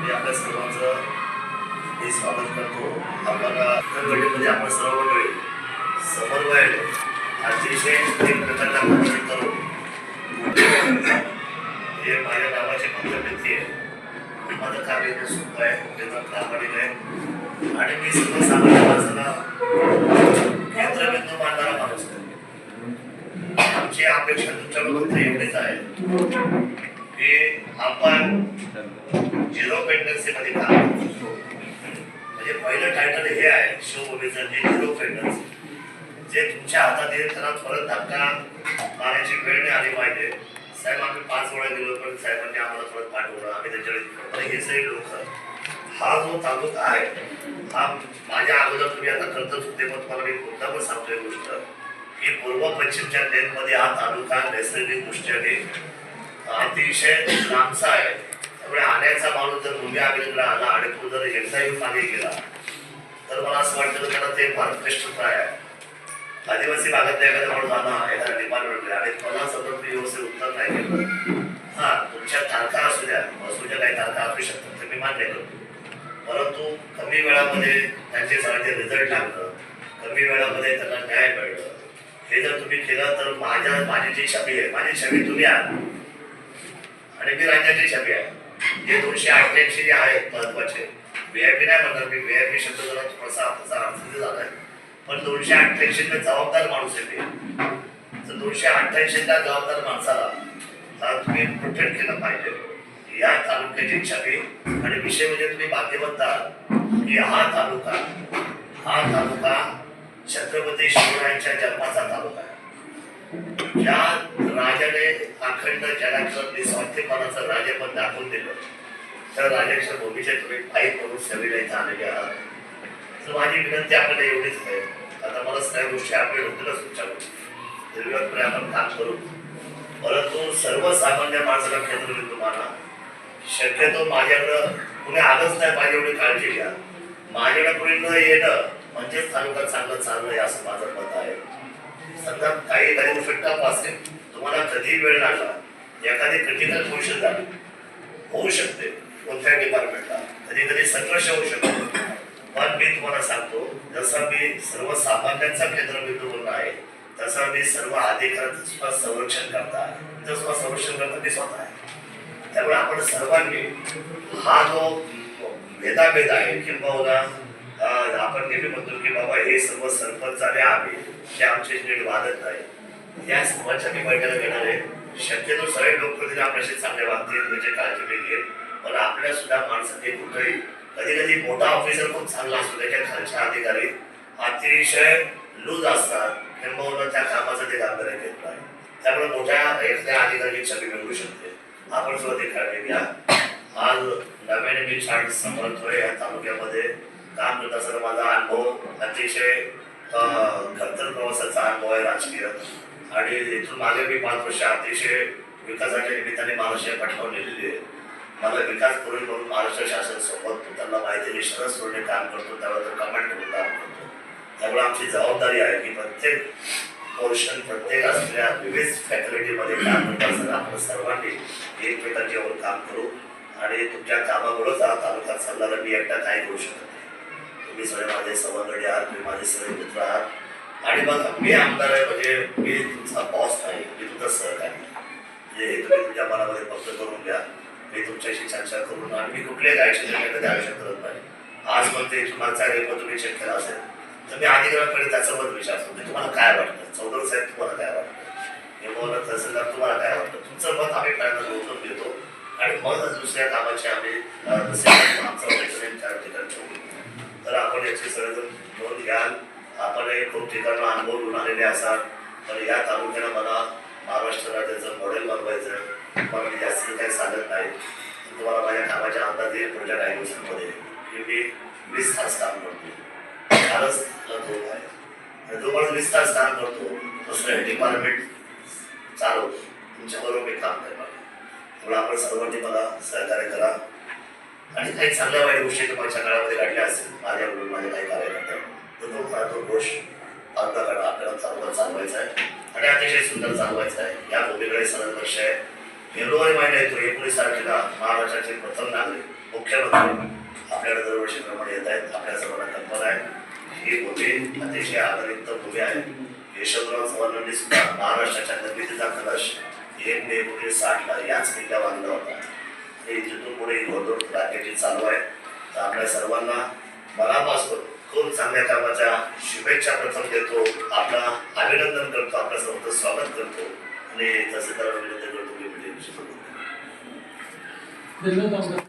मी आपल्या सर्वांचं हे स्वागत करतो. आपल्याला घडीमध्ये आपण सर्व मंडळी समन्वय अतिशय मदत करू हे माझ्या गावाचे फक्त व्यक्ती आहे. माझं कार्य सुद्धा आहे. त्याचा आहे. आणि मी सर्वसामान्य माणसाला प्रेग्नन्सी मध्ये म्हणजे पहिलं टायटल हे आहे शिवभूमीचं जे झिरो प्रेग्नन्सी जे तुमच्या हातात येईल त्याला परत धक्का मारायची वेळ नाही आली पाहिजे. साहेब आम्ही पाच वेळा गेलो पण साहेबांनी आम्हाला परत पाठवलं. आम्ही त्याच्याकडे हे सगळे लोक हा जो तालुका आहे हा माझ्या अगोदर तुम्ही आता करतच होते पण तुम्हाला मी पुन्हा पण सांगतोय गोष्ट. की पूर्व पश्चिमच्या लेनमध्ये हा तालुका नैसर्गिक दृष्ट्याने अतिशय लांबचा आहे. त्यामुळे माणूस जर मुंबई अमेरिकेला आला आणि तो जर एकदा येऊन मागे गेला तर मला असं वाटतं त्याला ते फार क्लिष्टप्राय आहे. आदिवासी भागात एखादा माणूस आला एखाद्या डिपार्टमेंटमध्ये आणि मला सतत मी व्यवस्थित उत्तर नाही केलं हा तुमच्या तारखा असू द्या असू काही तारखा असू शकतात ते मी मान्य करतो. परंतु कमी वेळामध्ये त्यांचे सगळ्यांचे रिझल्ट लागलं कमी वेळामध्ये त्यांना न्याय मिळलं. हे जर तुम्ही केलं तर माझ्या माझी जी छबी आहे माझी छबी तुम्ही आहात. आणि मी राज्याची छबी आहे. जे दोनशे अठ्ठ्याऐंशी जे आहेत महत्त्वाचे. व्हीआयपी नाही म्हणणार मी. व्हीआयपी शब्द जरा थोडासा त्याचा अर्थ झालाय पण दोनशे अठ्ठ्याऐंशी जबाबदार माणूस आहे मी. तर दोनशे अठ्ठ्याऐंशी जबाबदार माणसाला तुम्ही प्रोटेक्ट केलं पाहिजे. या तालुक्याची छबी आणि विषय म्हणजे तुम्ही भाग्यवंत आहात. की हा तालुका हा तालुका छत्रपती शिवरायांच्या जन्माचा तालुका आहे. ज्या राजाने अखंड जगाचं निस्वार्थीपणाचं राजेपण दाखवून दिलं. तर राजाच्या भूमीच्या तुम्ही पायी करून सगळीला इथं आलेले आहात. तर माझी विनंती आपल्याला एवढीच आहे. आता मला सगळ्या गोष्टी आपल्या होतीलच तुमच्याकडून दीर्घपणे आपण काम करू परंतु सर्वसामान्य माणसाला क्षेत्र मी तुम्हाला. शक्यतो माझ्याकडं कुणी आलंच नाही माझी एवढी काळजी घ्या. माझ्याकडे कुणी न येणं म्हणजेच तालुका चांगलं चाललंय असं माझं मत आहे. सतत काही एखादी गोष्ट असेल तुम्हाला कधी वेळ लागला? एखादी क्रिटिकल पोझिशन झाली. होऊ शकते कोणत्या डिपार्टमेंटला कधी कधी संघर्ष होऊ शकतो. पण मी तुम्हाला सांगतो जसं मी सर्वसामान्यांचा केंद्रबिंदू म्हणून आहे तसं मी सर्व अधिकाऱ्यांचं संरक्षण करता आहे. तसं संरक्षण करता मी स्वतः आहे. त्यामुळे आपण सर्वांनी हा जो भेदाभेद आहे किंबहुना आपण नेहमी म्हणतो की बाबा हे सर्व सरपंच झाले आम्ही ते आमचे नीट वादत नाही. या सर्वांच्या मी बैठका घेणार आहे. शक्यतो सगळे लोकप्रतिनिधी आपल्याशी चांगले वागतील म्हणजे काळजी मी घेईल पण आपल्या सुद्धा माणसाने कुठेही कधी कधी मोठा ऑफिसर खूप चांगला असतो त्याच्या खालच्या अधिकारी. अतिशय लूज असतात. किंबहुना त्या कामाचं ते गांभीर्य घेत नाही. त्यामुळे मोठ्या एखाद्या अधिकारी छबी मिळू शकते. आपण सुद्धा ते काळजी घ्या. आज नव्याने मी छान समर्थोय या तालुक्यामध्ये. काम करत असताना माझा अनुभव अतिशय खतर प्रवासाचा अनुभव आहे राजकीय. आणि इथून मागे मी पाच वर्ष अतिशय विकासाच्या निमित्ताने महाराष्ट्र पाठवून लिहिलेली आहे. मला विकास करून म्हणून महाराष्ट्र शासन सोबत त्यांना माहिती मी शरद सोडणे काम करतो त्याबद्दल कमांड करून काम करतो. त्यामुळे आमची जबाबदारी आहे की प्रत्येक पोर्शन प्रत्येक असलेल्या विविध फॅकल्टीमध्ये काम करत असताना आपण सर्वांनी एकमेकांच्यावर काम करू आणि तुमच्या कामामुळेच हा तालुका सल्ला मी एकटा काय करू शकत नाही. तुम्ही सगळे माझे सवंगडी आहात तुम्ही माझे सगळे मित्र आहात. आणि मग मी आमदार आहे म्हणजे मी तुमचा बॉस नाही मी तुमचा सहकारी म्हणजे हे तुम्ही तुमच्या मनामध्ये फक्त करून घ्या. मी तुमच्याशी चर्चा करून आणि मी कुठल्याही गायची कधी आयोजन करत नाही. आज पण ते तुम्हाला रेप तुम्ही चेक केला असेल तर मी अधिकाऱ्यांकडे त्याचा पण विचारतो करतो. तुम्हाला काय वाटतं? चौधरी साहेब तुम्हाला काय वाटतं? हे बोलत तहसीलदार तुम्हाला काय वाटतं? तुमचं मत आम्ही पहिल्यांदा नोंदवून देतो आणि मग दुसऱ्या कामाची आम्ही तर आपण नोंद घ्याल. आपणही खूप ठिकाणं अनुभव घेऊन आलेले असाल पण या तालुक्याला मला महाराष्ट्र राज्याचं मॉडेल बनवायचं मला मी जास्त काही सांगत नाही. तुम्हाला माझ्या कामाच्या अंदाज येईल पुढच्या काही दिवसांमध्ये की मी वीस तास काम करतो. फारच दोन आहे. आणि जो पण वीस तास काम करतो दुसरं डिपार्टमेंट चालवतो. तुमच्याबरोबर मी काम करणार त्यामुळे आपण सर्वांनी मला सहकार्य करा. आणि काही चांगल्या वाईट गोष्टी तुम्हाला काळामध्ये घडल्या असतील माझ्या माझ्या काही कार्यकर्ते. तर तो फार तो दोष आपल्याकडे आपल्याला चांगला चालवायचा आहे. आणि अतिशय सुंदर चालवायचा आहे. या भूमीकडे सलग लक्ष आहे. फेब्रुवारी महिना येतो एकोणीस तारखेला महाराष्ट्राचे प्रथम नागरिक मुख्यमंत्री आपल्या आपल्याला दरवर्षीप्रमाणे येत आहेत. आपल्या सर्वांना कल्पना आहे. ही भूमी अतिशय आदरयुक्त भूमी आहे. यशवंतराव चव्हाणांनी सुद्धा महाराष्ट्राच्या निर्मितीचा कलश एक मे एकोणीस साठला याच किल्ल्या बांधला होता. आणि तिथून पुढे ही घोडदौड चालू आहे. तर आपल्या सर्वांना मनापासून खूप चांगल्या कामाच्या शुभेच्छा प्रथम देतो. आपला अभिनंदन करतो. आपल्या सर्वांचं स्वागत करतो. आणि तसे तर अभिनंदन करतो की म्हणजे धन्यवाद.